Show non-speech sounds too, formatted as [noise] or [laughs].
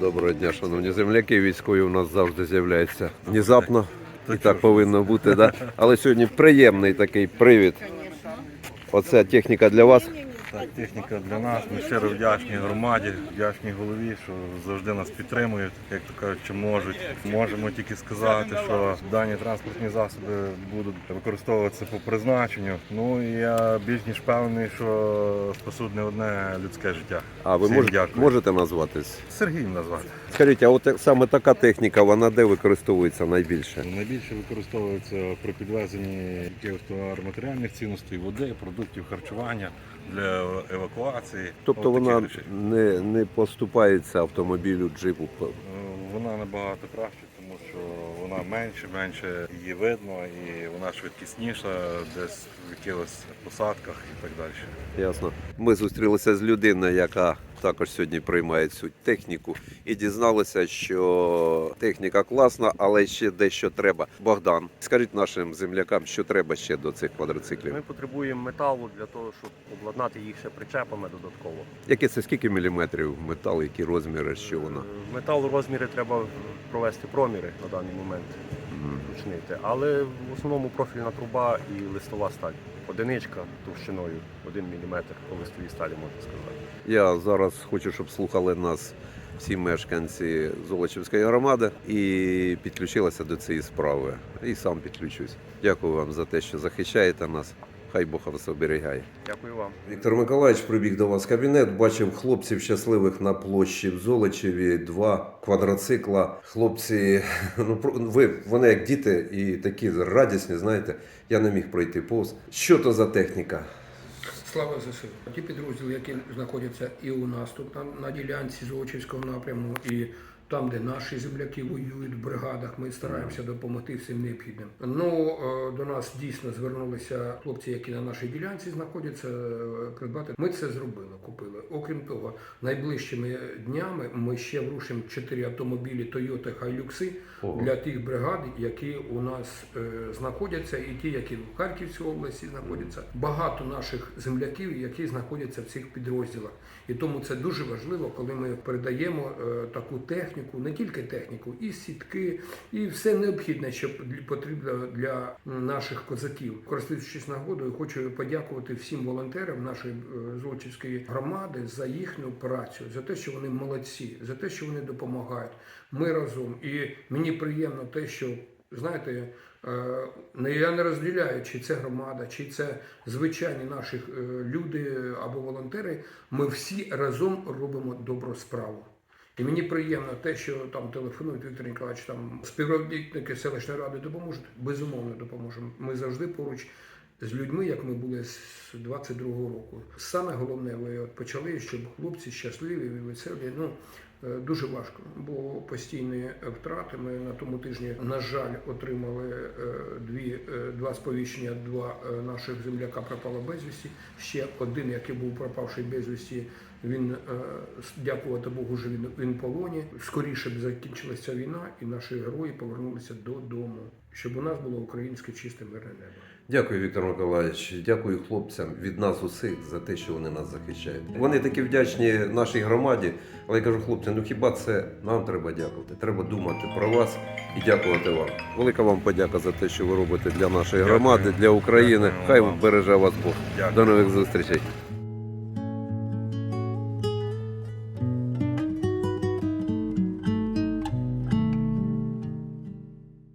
Доброго дня, шановні земляки. Військові у нас завжди з'являються внезапно. І так повинно бути, да? Але сьогодні приємний такий привід. Оця техніка для вас. Так, техніка для нас. Ми щиро вдячні громаді, вдячні голові, що завжди нас підтримують, як то кажуть, що можуть. Можемо тільки сказати, що дані транспортні засоби будуть використовуватися по призначенню. Ну і я більш ніж впевнений, що спасуть не одне людське життя. А ви Всім можете, дякую. можете назватись? Сергієм назвати. Скажіть, а от саме така техніка, вона де використовується найбільше? Найбільше використовується при підвезенні якихось товароматеріальних цінностей, води, продуктів харчування для евакуації. Тобто От такі вона речі. не, не поступається автомобілю, джипу. Е, Вона набагато краще, тому що вона менше, менше її видно і вона швидкісніша десь в якихось посадках і так далі. Ясно. Ми зустрілися з людиною, яка також сьогодні приймає цю техніку, і дізналися, що техніка класна, але ще дещо треба. Богдан, скажіть нашим землякам, що треба ще до цих квадроциклів. Ми потребуємо металу для того, щоб обладнати їх ще причепами додатково. Які це скільки міліметрів метал, які розміри, що вона? Е, Метал розміри треба провести проміри на даний момент, уточнити. Але в основному профільна труба і листова сталь. Одиничка товщиною 1 мм по листовій сталі можна сказати. Я зараз хочу, щоб слухали нас всі мешканці Золочівської громади і підключилися до цієї справи. І сам підключусь. Дякую вам за те, що захищаєте нас. Хай Бог вас оберігає. Дякую вам. Віктор Миколаївич прибіг до вас в кабінет, бачив хлопців щасливих на площі в Золочеві, два квадроцикла. Хлопці, [laughs] ну ви вони як діти і такі радісні, знаєте, я не міг пройти повз. Що то за техніка? Слава ЗСУ. Ті підрозділи, які знаходяться і у нас тут на, на ділянці Золочівського напряму, і там, де наші земляки воюють в бригадах, ми стараємося допомогти всім необхідним. Ну е, до нас дійсно звернулися хлопці, які на нашій ділянці знаходяться е, придбати. Ми це зробили, купили. Окрім того, найближчими днями ми ще врушимо чотири автомобілі Toyota Hilux для тих бригад, які у нас е, знаходяться, і ті, які в Харківській області знаходяться. Багато наших земляків, які знаходяться в цих підрозділах. І тому це дуже важливо, коли ми передаємо таку техніку, не тільки техніку, і сітки, і все необхідне, що потрібно для наших козаків. Користуючись нагодою, хочу подякувати всім волонтерам нашої е, Золочівської громади за їхню працю, за те, що вони молодці, за те, що вони допомагають. Ми разом. І мені приємно те, що знаєте. е, Я не розділяю, чи це громада, чи це звичайні наші е, люди або волонтери. Ми всі разом робимо добру справу. І мені приємно те, що там телефонують Віктор Ніколаївич, там співробітники селищної ради допоможуть. Безумовно допоможемо. Ми завжди поруч з людьми, як ми були з 22-го року. Саме головне, ви от почали, щоб хлопці щасливі, веселі. Ну дуже важко, бо постійні втрати. Ми на тому тижні, на жаль, отримали е, дві е, два сповіщення. Два е, наших земляка пропало безвісті. Ще один, який був пропавший безвісті. Він е, дякувати Богу, що він, він полоні. Скоріше б закінчилася війна, і наші герої повернулися додому, щоб у нас було українське чисте мирне небо. Дякую, Віктор Миколаївич. Дякую хлопцям від нас усіх за те, що вони нас захищають. Вони такі вдячні нашій громаді. Але я кажу, хлопці, ну хіба це нам треба дякувати? Треба думати про вас і дякувати вам. Велика вам подяка за те, що ви робите для нашої громади, для України. Хай береже вас Бог. До нових зустрічей.